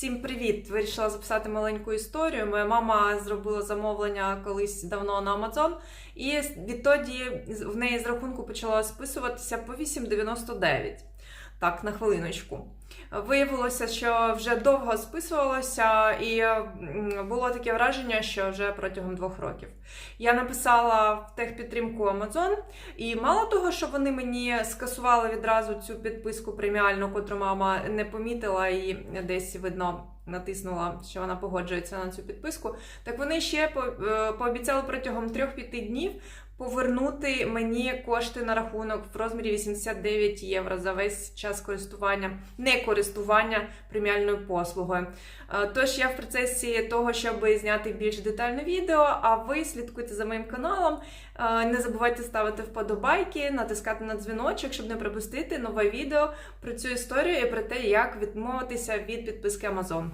Всім привіт! Вирішила записати маленьку історію. Моя мама зробила замовлення колись давно на Амазон, і відтоді в неї з рахунку почала списуватися по 8,99. Так, на хвилиночку. Виявилося, що вже довго списувалося, і було таке враження, що вже протягом двох років. Я написала в техпідтримку Amazon, і мало того, що вони мені скасували відразу цю підписку преміальну, котру мама не помітила і десь видно. Натиснула, що вона погоджується на цю підписку. Так вони ще е, пообіцяли протягом 3-5 днів повернути мені кошти на рахунок в розмірі 89 євро за весь час користування, не користування преміальною послугою. Е, Тож я в процесі того, щоб зняти більш детальне відео, а ви слідкуйте за моїм каналом. Е, Не забувайте ставити вподобайки, натискати на дзвіночок, щоб не пропустити нове відео про цю історію і про те, як відмовитися від підписки Amazon.